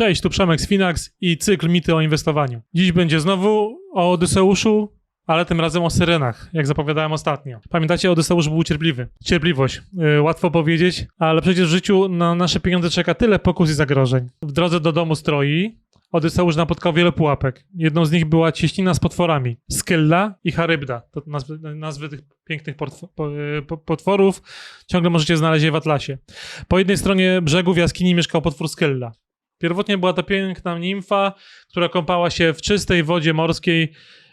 Cześć, tu Przemek z Finax i cykl Mity o inwestowaniu. Dziś będzie znowu o Odyseuszu, ale tym razem o syrenach, jak zapowiadałem ostatnio. Pamiętacie, Odyseusz był cierpliwy. Cierpliwość. Yy, łatwo powiedzieć, ale przecież w życiu na nasze pieniądze czeka tyle pokus i zagrożeń. W drodze do domu stroi Odyseusz napotkał wiele pułapek. Jedną z nich była cieśnina z potworami. Skylla i Charybda. To nazwy, nazwy tych pięknych po, potworów ciągle możecie znaleźć je w Atlasie. Po jednej stronie brzegu w jaskini mieszkał potwór Skylla. Pierwotnie była to piękna nimfa, która kąpała się w czystej wodzie morskiej,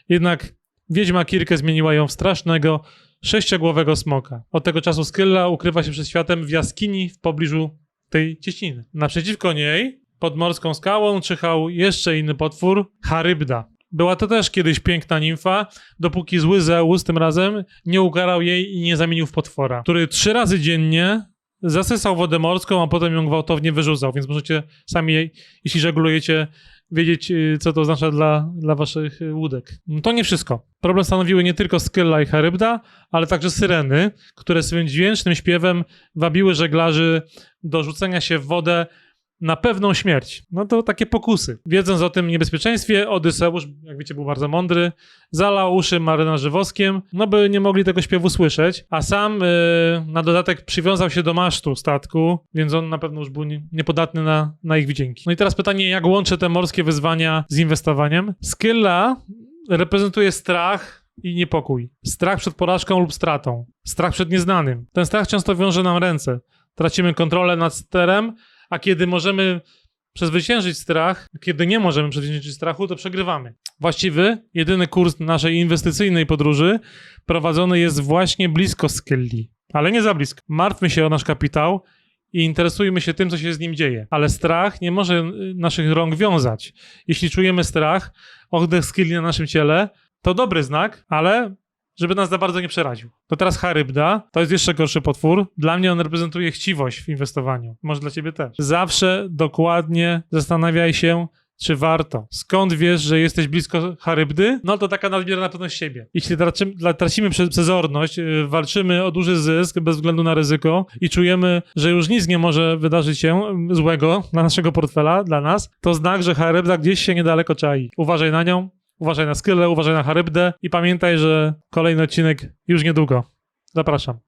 jednak wiedźma Kirkę zmieniła ją w strasznego, sześciogłowego smoka. Od tego czasu Skylla ukrywa się przed światem w jaskini w pobliżu tej cieśniny. Naprzeciwko niej, pod morską skałą, czyhał jeszcze inny potwór, Charybda. Była to też kiedyś piękna nimfa, dopóki zły Zeus tym razem nie ukarał jej i nie zamienił w potwora, który trzy razy dziennie zasysał wodę morską, a potem ją gwałtownie wyrzucał, więc możecie sami, jeśli żeglujecie, wiedzieć, y, co to oznacza dla, dla waszych y, łódek. No To nie wszystko. Problem stanowiły nie tylko Skylla i Charybda, ale także syreny, które swoim dźwięcznym śpiewem wabiły żeglarzy do rzucenia się w wodę na pewną śmierć. No to takie pokusy. Wiedząc o tym niebezpieczeństwie, Odyseusz, jak wiecie, był bardzo mądry, zalał uszy marynarzy woskiem, no by nie mogli tego śpiewu słyszeć, a sam y, na dodatek przywiązał się do masztu statku, więc on na pewno już był nie- niepodatny na, na ich wdzięki. No i teraz pytanie, jak łączę te morskie wyzwania z inwestowaniem? Skylla reprezentuje strach i niepokój. Strach przed porażką lub stratą. Strach przed nieznanym. Ten strach często wiąże nam ręce. Tracimy kontrolę nad sterem, a kiedy możemy przezwyciężyć strach, kiedy nie możemy przezwyciężyć strachu, to przegrywamy. Właściwy, jedyny kurs naszej inwestycyjnej podróży prowadzony jest właśnie blisko Skylli, ale nie za blisko. Martwmy się o nasz kapitał i interesujmy się tym, co się z nim dzieje. Ale strach nie może y, naszych rąk wiązać. Jeśli czujemy strach, oddech Skylli na naszym ciele, to dobry znak, ale żeby nas za bardzo nie przeraził. To teraz Charybda, to jest jeszcze gorszy potwór. Dla mnie on reprezentuje chciwość w inwestowaniu. Może dla ciebie też. Zawsze dokładnie zastanawiaj się, czy warto. Skąd wiesz, że jesteś blisko Charybdy? No to taka nadmierna pewność siebie. Jeśli tracimy, przezorność, yy, walczymy o duży zysk bez względu na ryzyko i czujemy, że już nic nie może wydarzyć się mm, złego dla naszego portfela, dla nas, to znak, że Charybda gdzieś się niedaleko czai. Uważaj na nią, uważaj na Skylę, uważaj na Charybdę i pamiętaj, że kolejny odcinek już niedługo. Zapraszam.